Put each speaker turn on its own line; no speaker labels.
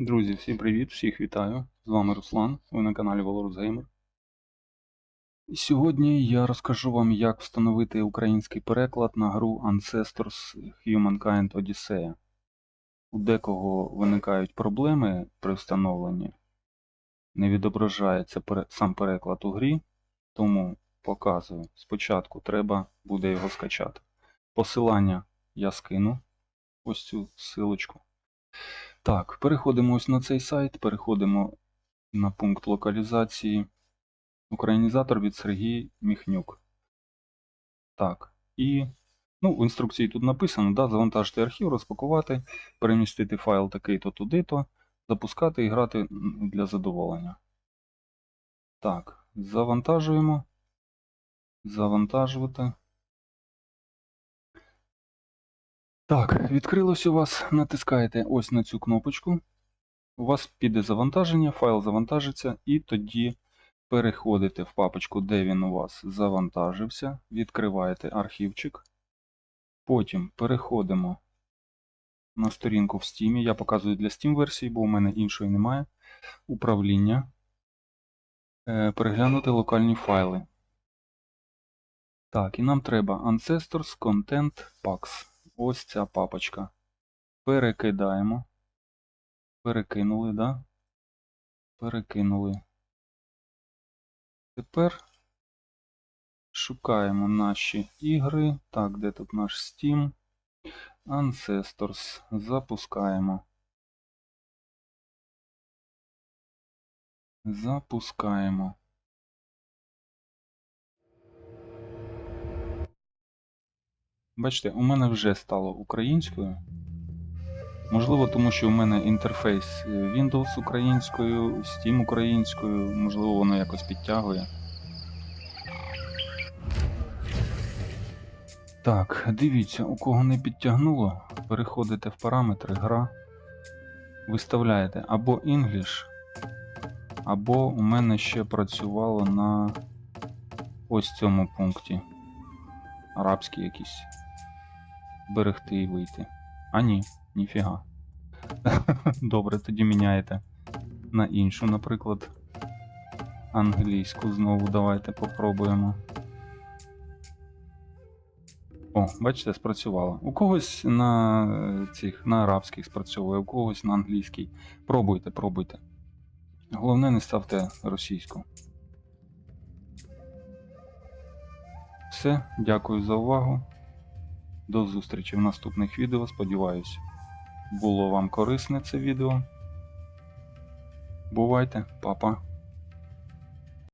Друзі, всім привіт, всіх вітаю. З вами Руслан, ви на каналі Valorous Gamer. Сьогодні я розкажу вам, як встановити український переклад на гру Ancestors Humankind Odyssey. У декого виникають проблеми при встановленні. Не відображається сам переклад у грі, тому показую. Спочатку треба буде його скачати. Посилання я скину ось цю силочку. Так, переходимо ось на цей сайт, переходимо на пункт локалізації. Українізатор від Сергій Міхнюк. Так, і ну, в інструкції тут написано, да, завантажити архів, розпакувати, перемістити файл такий-то туди-то, запускати і грати для задоволення. Так, завантажуємо. Завантажувати. Так, відкрилось у вас, натискаєте ось на цю кнопочку. У вас піде завантаження, файл завантажиться, і тоді переходите в папочку, де він у вас завантажився, відкриваєте архівчик. Потім переходимо на сторінку в Steam. Я показую для Steam версії, бо у мене іншої немає. Управління. Е, Переглянути локальні файли. Так, і нам треба Ancestors Content Packs. Ось ця папочка. Перекидаємо. Перекинули, да? Перекинули. Тепер шукаємо наші ігри. Так, де тут наш Steam? Ancestors. Запускаємо. Запускаємо. Бачите, у мене вже стало українською. Можливо, тому що у мене інтерфейс е, Windows українською, Steam українською, можливо, воно якось підтягує. Так, дивіться, у кого не підтягнуло, переходите в параметри гра, виставляєте або English, або у мене ще працювало на ось цьому пункті. Арабський якийсь. Зберегти і вийти. А ні, ніфіга. Добре, тоді міняєте на іншу, наприклад. Англійську знову давайте попробуємо. О, бачите, спрацювало. У когось на цих на арабських спрацьовує, у когось на англійській. Пробуйте, пробуйте. Головне, не ставте російську. Все, дякую за увагу. До зустрічі в наступних відео. Сподіваюсь, було вам корисне це відео. Бувайте, папа.